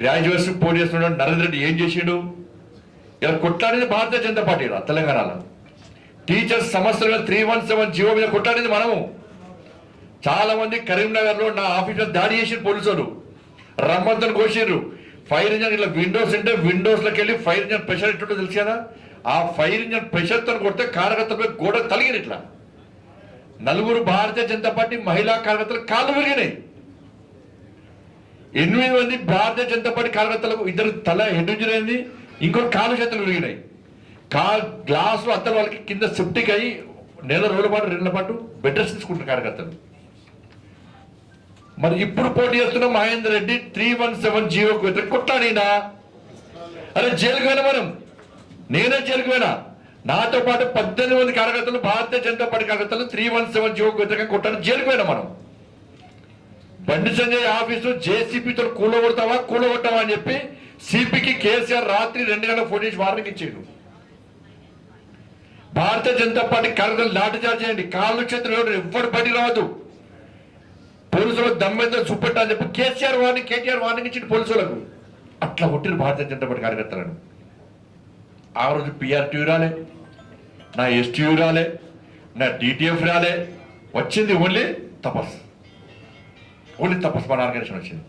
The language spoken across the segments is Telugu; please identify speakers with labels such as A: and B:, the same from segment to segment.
A: గ్రాడ్యుయేట్స్ పోటీ చేస్తున్నాడు. నరేంద్ర రెడ్డి ఏం చేసిండు? ఇలా కొట్లాడింది భారతీయ జనతా పార్టీ తెలంగాణలో. టీచర్స్ సమస్యలు three one seven G O మీద కొట్లాడింది మనము. చాలా మంది కరీంనగర్లో నా ఆఫీస్లో దాడి చేసిన పోలీసులు. రమ్మంతను కోసిర్రు ఫైర్ ఇంజన్ ఇట్లా విండోస్ ఉంటే విండోస్లోకి వెళ్ళి ఫైర్ ఇంజన్ ప్రెషర్ ఎట్టుంటో తెలుసు కదా? ఆ ఫైర్ ఇంజన్ ప్రెషర్తో కొడితే కార్యకర్తలపై గోడ తలిగిన ఇట్లా. నలుగురు భారతీయ జనతా పార్టీ మహిళా కార్యకర్తలు కాళ్ళు విరిగినాయి. ఎనిమిది మంది భారతీయ జనతా పార్టీ కార్యకర్తలకు ఇద్దరు తల హెడ్ ఇంజరీ ఇంకొక కాలు చేతులు విరిగినాయి. కా గ్లాసులు అత్తల వాళ్ళకి కింద సెప్టిక్ అయ్యి నెల రోజుల పాటు రెండు పాటు బెడ్ రెస్ట్ తీసుకుంటారు కార్యకర్తలు. మరి ఇప్పుడు పోటీ చేస్తున్న Mahender Reddy three one seven జీరోకు వ్యతిరేక కొట్లాడినా అరే జైలుకు పోయినా మనం? నేనే జైలుకు పోయినా? నాతో పాటు పద్దెనిమిది మంది కార్యకర్తలు భారతీయ జనతా పార్టీ కార్యకర్తలు త్రీ వన్ సెవెన్ జీవోకు వ్యతిరేకంగా కొట్టాలని జైలుకు పోయినా మనం? బండి సంజయ్ ఆఫీసు జేసీపీతో కూలగొడతావా? కూలగొట్టావా అని చెప్పి సిపికి కేసీఆర్ రాత్రి రెండు గంటల ఫోన్ చేసి వార్నింగ్ ఇచ్చిండు. భారతీయ జనతా పార్టీ కార్యకర్తలు లాఠీచార్జ్ చేయండి. కాళ్ళు చేతులు ఎవరు ఎవ్వరు బయట రావద్దు. పోలీసులకు దమ్మెంతో చూపెట్టా అని చెప్పి కేసీఆర్ వార్నింగ్ కేటీఆర్ వార్నింగ్ ఇచ్చిండు పోలీసులకు. అట్లా కొట్టిరు భారతీయ జనతా పార్టీ కార్యకర్తలను. ఆ రోజు పిఆర్టీ రాలే నా ఎస్టీ రాలే నా డిటిఎఫ్ రాలే. వచ్చింది ఓన్లీ తపస్సు. ఓన్లీ తపస్ మన ఆర్గనైజేషన్ వచ్చింది.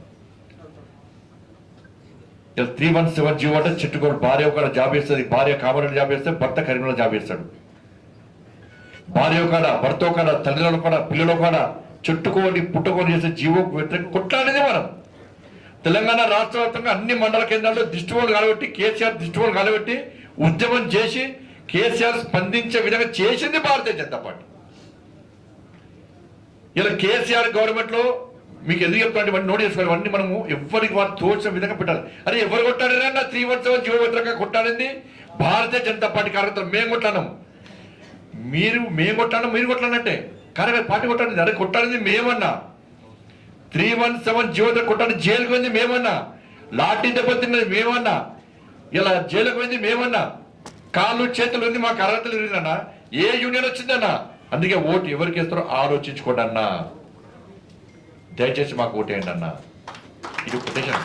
A: త్రీ వన్ సెవెన్ జీవో అంటే చెట్టుకోడు భార్య ఒక జాబ్ చేస్తుంది భార్య కామరెడ్డి జాబ్ చేస్తే భర్త కరీంలో జాబ్ చేస్తాడు. భార్య కాడ భర్త కాడ తల్లిదండ్రులు కూడా పిల్లలు కాడ చుట్టుకోని పుట్టుకొని చేసే జీవో వ్యతిరేక కొట్లాడేది మనం. తెలంగాణ రాష్ట్ర వ్యాప్తంగా అన్ని మండల కేంద్రాల్లో దిష్టిబోలు కాలబెట్టి కేసీఆర్ దిష్టిబోలు కాలబెట్టి ఉద్యమం చేసి కేసీఆర్ స్పందించే విధంగా చేసింది భారతీయ జనతా పార్టీ. ఇలా కేసీఆర్ గవర్నమెంట్లో మీకు ఎందుకు చెప్తాను ఇవన్నీ నోట్ చేసుకోవాలి. ఇవన్నీ మనము ఎవరికి వారు తోచిన విధంగా పెట్టాలి. అరే ఎవరు కొట్టాడరా నా త్రీ వన్ సెవెన్ జీవో వ్యతిరేకంగా కొట్టాడింది భారతీయ జనతా పార్టీ కార్యకర్తలు మేము కొట్టాము మీరు మేము కొట్టాను మీరు కొట్టానంటే కార్యకర్త పార్టీ కొట్టాడింది అరే కొట్టాడింది మేమన్నా. త్రీ వన్ సెవెన్ జీవో కొట్టాడు జైలుకు పోయింది మేమన్నా. లాఠీ దెబ్బ తిన్నది మేమన్నా. ఇలా జైలుకు పోయింది మేమన్నా. కాళ్ళు చేతులు ఉంది మా కర్రతలు విరిగినన్నా ఏ యూనియన్ వచ్చిందన్నా. అందుకే ఓటు ఎవరికి వేస్తారో ఆలోచించుకోండి అన్నా. దయచేసి మాకు ఓటేయండి అన్న. ఇది కొటేషన్